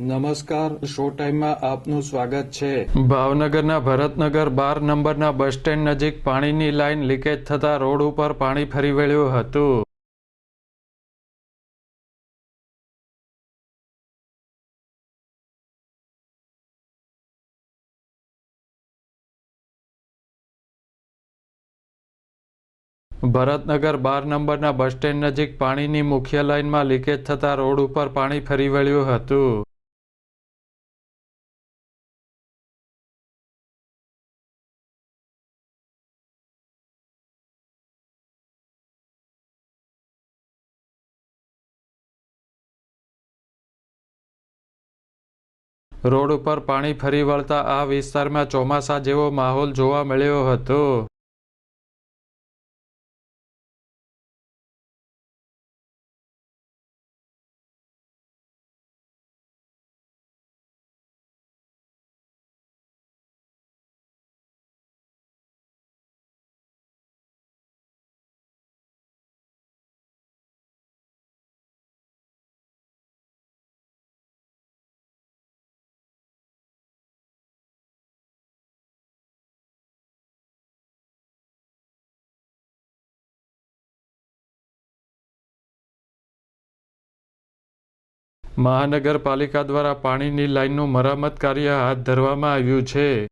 નમસ્કાર, શો ટાઈમમાં આપનું સ્વાગત છે. ભાવનગરના ભરતનગર બાર નંબરના બસ સ્ટેન્ડ નજીક પાણીની લાઇન લીકેજ થતા રોડ ઉપર પાણી ફરી વળ્યું હતું. ભરતનગર બાર નંબરના બસ સ્ટેન્ડ નજીક પાણીની મુખ્ય લાઇનમાં લીકેજ થતા રોડ ઉપર પાણી ફરી વળ્યું હતું. રોડ ઉપર પાણી ફરી વળતા આ વિસ્તારમાં ચોમાસા જેવો માહોલ જોવા મળ્યો હતો. મહાનગરપાલિકા દ્વારા પાણીની લાઇનનું મરામત કાર્ય હાથ ધરવામાં આવ્યું છે.